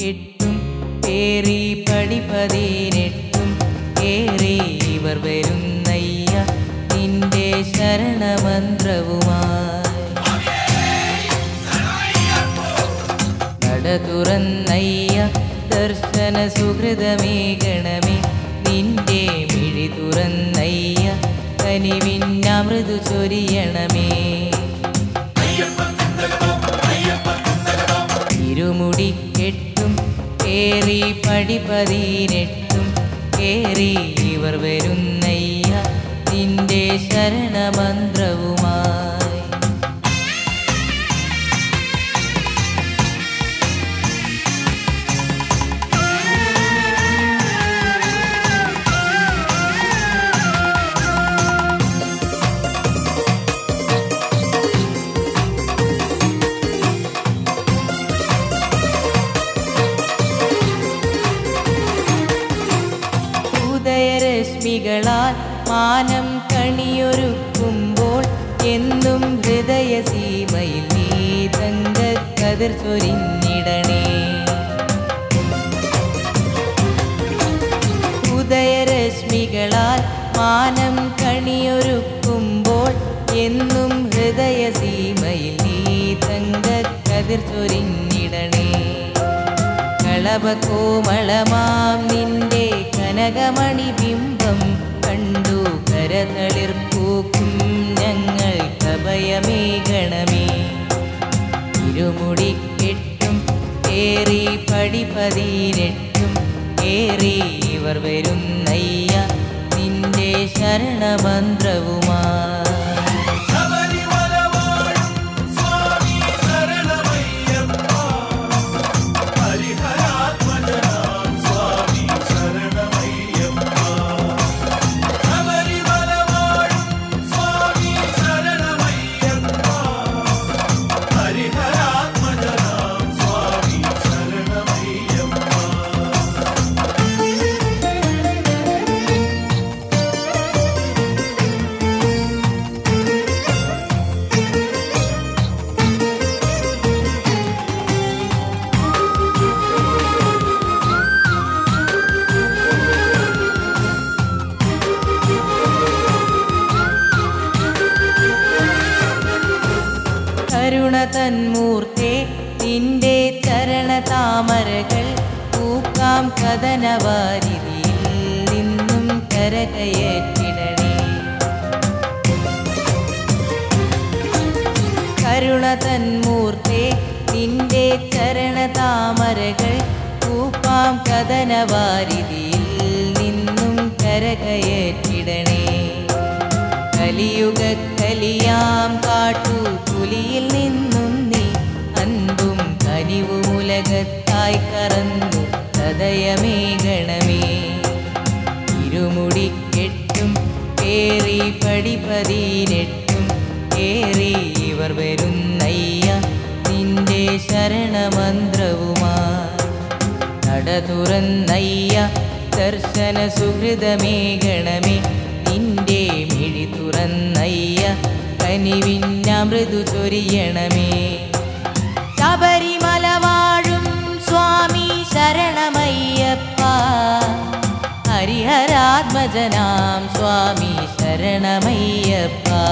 എട്ടും ഏറി പടി പതിനെട്ടും ഏറി ഇവർ വരുന്നയ്യ നിന്റെ ശരണമന്ത്രവുമായി. നട തുറന്നയ്യ ദർശന സുഹൃതമേ ഗണമേ നിന്റെ മിഴി തുറന്നയ്യ കനിവിൻ അമൃതു ചൊരിയണമേ. കേറി പടി പതിനെട്ടും കേറി ഇവർ വരുന്നയ്യ. നിന്റെ ശരണമന്ത്രവുമായി ഉദയരശ്മികളാൽ മാനം കണിയൊരുക്കുമ്പോൾ എന്നും ഹൃദയ സീമയിൽ നീ തങ്ക കതിർ ചൊരിഞ്ഞിടണേ. ഉദയരശ്മികളാൽ മാനം കണിയൊരുക്കുമ്പോൾ എന്നും ഹൃദയ സീമയിൽ നീ തങ്ക കതിർ ചൊരിഞ്ഞിടണേ. കളഭകോമളമാം നിന്റെ കനകമണി ബിംബം കണ്ടു കരതളിർപ്പൂക്കും ഞങ്ങൾ കഭയമേകണമേ ഇരുമുടിക്കെട്ടും ഏറി പടി പതിനെട്ടും ഏറി ഇവർ വരുന്നയ്യ നിന്റെ ശരണമന്ത്രവുമായി കരുണ തന്മൂർത്തെ നിന്റെ ചരണ താമരകൾ പൂക്കാം കഥനവാരിതിയിൽ നിന്നും കരകയറ്റിടണേ. കരുണ തന്മൂർത്തെ നിന്റെ ചരണ താമരകൾ പൂപ്പാം കഥനവാരിതിയിൽ കനിവുമുലകത്തായി കറന്നു ഇരുമുടി ഇരുമുടിക്കെട്ടും ഏറി പടി പതിനെട്ടും ഏറി ഇവർ വരുന്നയ്യ നിന്റെ ശരണമന്ത്രവുമായി നട തുറന്നയ്യ ദർശന സുഹൃതമേകണമേ നിന്റെ മിഴി തുറന്നയ്യ കനിവിന്നമൃദു ചൊരിയണമേ. சரணமையப்பா.